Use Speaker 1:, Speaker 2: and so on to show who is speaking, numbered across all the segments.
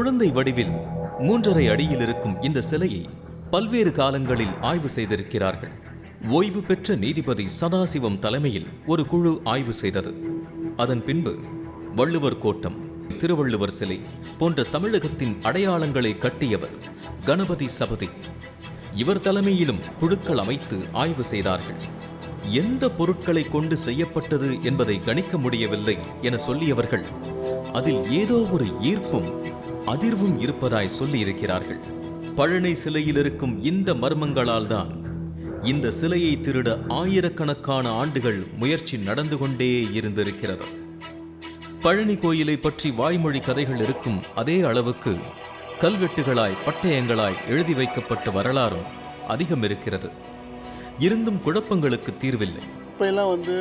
Speaker 1: குழந்தை வடிவில் மூன்றரை அடியில் இருக்கும் இந்த சிலையை பல்வேறு காலங்களில் ஆய்வு செய்திருக்கிறார்கள். ஓய்வு பெற்ற நீதிபதி சதாசிவம் தலைமையில் ஒரு குழு ஆய்வு செய்தது. அதன் பின்பு வள்ளுவர் கோட்டம் திருவள்ளுவர் சிலை போன்ற தமிழகத்தின் அடையாளங்களை கட்டியவர் கணபதி சபதி. இவர் தலைமையிலும் குழுக்கள் அமைத்து ஆய்வு செய்தார்கள். எந்த பொருட்களை கொண்டு செய்யப்பட்டது என்பதை கணிக்க முடியவில்லை என சொல்லியவர்கள் அதில் ஏதோ ஒரு ஈர்ப்பும் அதிர்வும் இருப்பதாய் சொல்லியிருக்கிறார்கள். பழனி சிலையில் இருக்கும் இந்த மர்மங்களால் தான் இந்த சிலையை திருட ஆயிரக்கணக்கான ஆண்டுகள் முயற்சி நடந்து கொண்டே இருந்திருக்கிறது. பழனி கோயிலை பற்றி வாய்மொழி கதைகள் இருக்கும் அதே அளவுக்கு கல்வெட்டுகளாய் பட்டயங்களாய் எழுதி வைக்கப்பட்ட வரலாறும் அதிகம் இருக்கிறது இருந்தும் குழப்பங்களுக்கு தீர்வில்லை.
Speaker 2: இப்போ எல்லாம் வந்து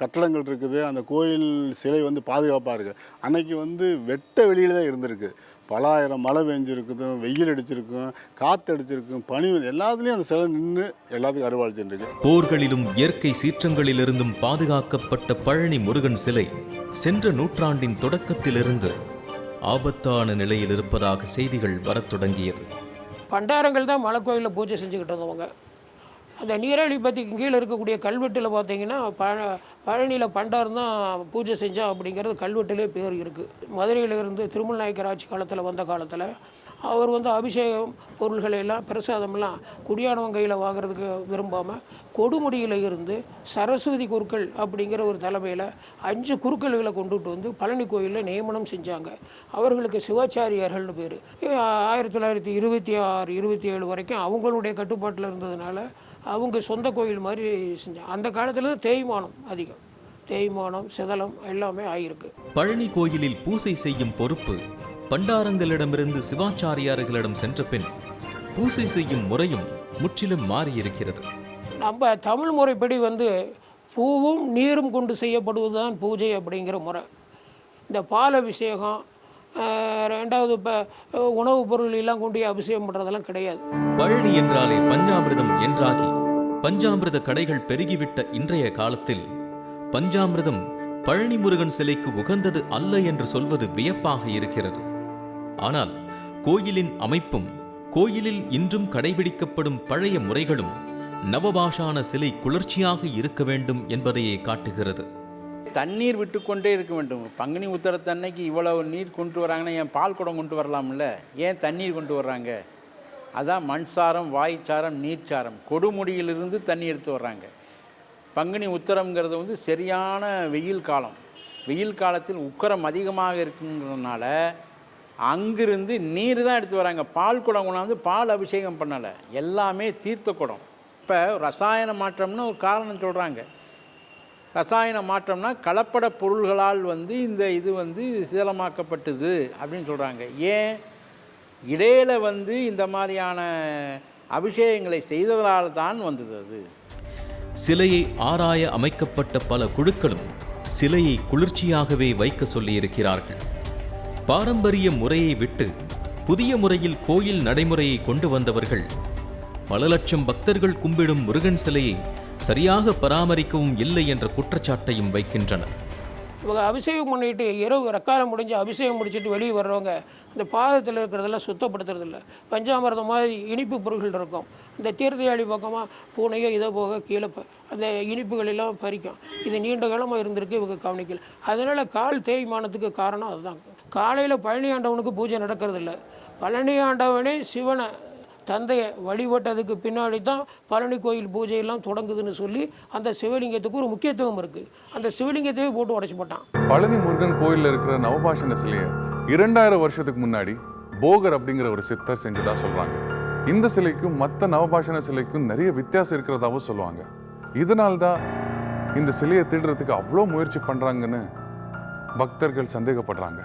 Speaker 2: கட்டடங்கள் இருக்குது. அந்த கோயில் சிலை வந்து பாதுகாப்பாக இருக்குது அன்னைக்கு வந்து வெட்ட வெளியில தான் இருந்திருக்கு. பல ஆயிரம் மழை பெஞ்சிருக்குதும் வெயில் அடிச்சிருக்கும் காற்று அடிச்சிருக்கும் பனி எல்லாத்துலேயும் அந்த சிலை நின்று எல்லாத்துக்கும் அறுவாளிச்சுட்டு இருக்கு
Speaker 1: போர்களிலும் இயற்கை சீற்றங்களிலிருந்தும் பாதுகாக்கப்பட்ட பழனி முருகன் சிலை சென்ற நூற்றாண்டின் தொடக்கத்திலிருந்து ஆபத்தான நிலையில் இருப்பதாக செய்திகள் வரத் தொடங்கியது.
Speaker 3: பண்டாரங்கள் தான் மலை கோயிலில் பூஜை செஞ்சுக்கிட்டு இருந்தவங்க. அந்த நீராளி கீழே இருக்கக்கூடிய கல்வெட்டில் பார்த்தீங்கன்னா பழ பழனியில் பண்டார் தான் பூஜை செஞ்சான் அப்படிங்கிறது கல்வெட்டிலே பேர் இருக்குது மதுரையிலிருந்து திருமல் நாயக்கர் ஆட்சி காலத்தில் வந்த காலத்தில் அவர் வந்து அபிஷேகம் பொருள்களை எல்லாம் பிரசாதமெல்லாம் குடியானவன் கையில் வாங்குறதுக்கு விரும்பாமல் கொடுமுடியில் இருந்து சரஸ்வதி குருக்கள் அப்படிங்கிற ஒரு தலைமையில் அஞ்சு குருக்கள்களை கொண்டுட்டு வந்து பழனி கோயிலில் நியமனம் செஞ்சாங்க. அவர்களுக்கு சிவாச்சாரியார்கள்னு பேர். ஆயிரத்தி தொள்ளாயிரத்தி இருபத்தி ஆறு இருபத்தி ஏழு வரைக்கும் அவங்களுடைய கட்டுப்பாட்டில் இருந்ததுனால அவங்க சொந்த கோயில் மாதிரி செஞ்சாங்க அந்த காலத்தில் தேய்மானம் அதிகம். தேய்மானம் சிதலம் எல்லாமே ஆகிருக்கு
Speaker 1: பழனி கோயிலில் பூசை செய்யும் பொறுப்பு பண்டாரங்களிடமிருந்து சிவாச்சாரியார்களிடம் சென்ற பின் பூசை செய்யும் முறையும் முற்றிலும் மாறியிருக்கிறது.
Speaker 3: நம்ம தமிழ் முறைப்படி வந்து பூவும் நீரும் கொண்டு செய்யப்படுவது தான் பூஜை அப்படிங்கிற முறை. இந்த பால் அபிஷேகம் ரெண்டாவது இப்போ உணவுப் பொருள் எல்லாம் கொண்டு அபிஷேகம் பண்ணுறதெல்லாம் கிடையாது.
Speaker 1: பழனி என்றாலே பஞ்சாமிர்தம் என்றாகி பஞ்சாமிர்த கடைகள் பெருகிவிட்ட இன்றைய காலத்தில் பஞ்சாமிர்தம் பழனி முருகன் சிலைக்கு உகந்தது அல்ல என்று சொல்வது வியப்பாக இருக்கிறது. ஆனால் கோயிலின் அமைப்பும் கோயிலில் இன்றும் கடைபிடிக்கப்படும் பழைய முறைகளும் நவபாஷான சிலை குளிர்ச்சியாக இருக்க வேண்டும் என்பதையே காட்டுகிறது.
Speaker 4: தண்ணீர் விட்டு கொண்டே இருக்க வேண்டும். பங்குனி உத்தரத்தன்னைக்கு இவ்வளவு நீர் கொண்டு வராங்கன்னா என் பால் குடம் கொண்டு வரலாம்ல? ஏன் தண்ணீர் கொண்டு வர்றாங்க? அதான் மண்சாரம் வாய்ச்சாரம் நீர்ச்சாரம் கொடுமுடியிலிருந்து தண்ணி எடுத்து வர்றாங்க. பங்குனி உத்தரம்ங்கிறது வந்து சரியான வெயில் காலம். வெயில் காலத்தில் உக்கரம் அதிகமாக இருக்குங்கிறதுனால அங்கிருந்து நீர் தான் எடுத்து வராங்க பால் குடம் கொண்டாந்து பால் அபிஷேகம் பண்ணலை. எல்லாமே தீர்த்த குடம். இப்போ ரசாயன மாற்றம்னு ஒரு காரணம் சொல்கிறாங்க ரசாயன மாற்றம்னா கலப்பட பொருள்களால் வந்து இந்த இது வந்து சீலமாக்கப்பட்டது அப்படின்னு சொல்கிறாங்க ஏன்? இடையில வந்து இந்த மாதிரியான அபிஷேகங்களை செய்ததால் தான் வந்தது அது.
Speaker 1: சிலையை ஆராய அமைக்கப்பட்ட பல குழுக்களும் சிலையை குளிர்ச்சியாகவே வைக்க சொல்லியிருக்கிறார்கள். பாரம்பரிய முறையை விட்டு புதிய முறையில் கோயில் நடைமுறையை கொண்டு வந்தவர்கள் பல லட்சம் பக்தர்கள் கும்பிடும் முருகன் சிலையை சரியாக பராமரிக்கவும் இல்லை என்ற குற்றச்சாட்டையும் வைக்கின்றனர்.
Speaker 3: இவங்க அபிஷேகம் பண்ணிட்டு இரவு ரெக்காரம் முடிஞ்சு அபிஷேகம் முடிச்சுட்டு வெளியே வர்றவங்க அந்த பாதத்தில் இருக்கிறதெல்லாம் சுத்தப்படுத்துறதில்ல. பஞ்சாமிரதம் மாதிரி இனிப்பு பொருள்கள் இருக்கும். இந்த தீர்த்தயாளி பக்கமாக பூனையோ இதை போக கீழே அந்த இனிப்புகள் எல்லாம் பறிக்கும். இது நீண்ட காலமாக இருந்திருக்கு இவங்க கவனிக்கல. அதனால் கால் தேய்மானத்துக்கு காரணம் அதுதான். காலையில் பழனி ஆண்டவனுக்கு பூஜை நடக்கிறதில்ல. பழனி ஆண்டவனே சிவனை தந்தையை வழிபட்டதுக்கு பின்னாடி தான் பழனி கோயில் பூஜையெல்லாம் தொடங்குதுன்னு சொல்லி அந்த சிவலிங்கத்துக்கு ஒரு முக்கியத்துவம் இருக்குது அந்த சிவலிங்கத்தையே போட்டு உடச்சி போட்டான்.
Speaker 5: பழனி முருகன் கோயிலில் இருக்கிற நவபாஷண சிலையை இரண்டாயிரம் வருஷத்துக்கு முன்னாடி போகர் அப்படிங்கிற ஒரு சித்தர் செஞ்சதா சொல்றாங்க. இந்த சிலைக்கும் மற்ற நவபாஷண சிலைக்கும் நிறைய வித்தியாசம் இருக்கிறதாவும் சொல்லுவாங்க. இதனால்தான் இந்த சிலையை திருடுறதுக்கு அவ்வளோ முயற்சி பண்ணுறாங்கன்னு பக்தர்கள் சந்தேகப்படுறாங்க.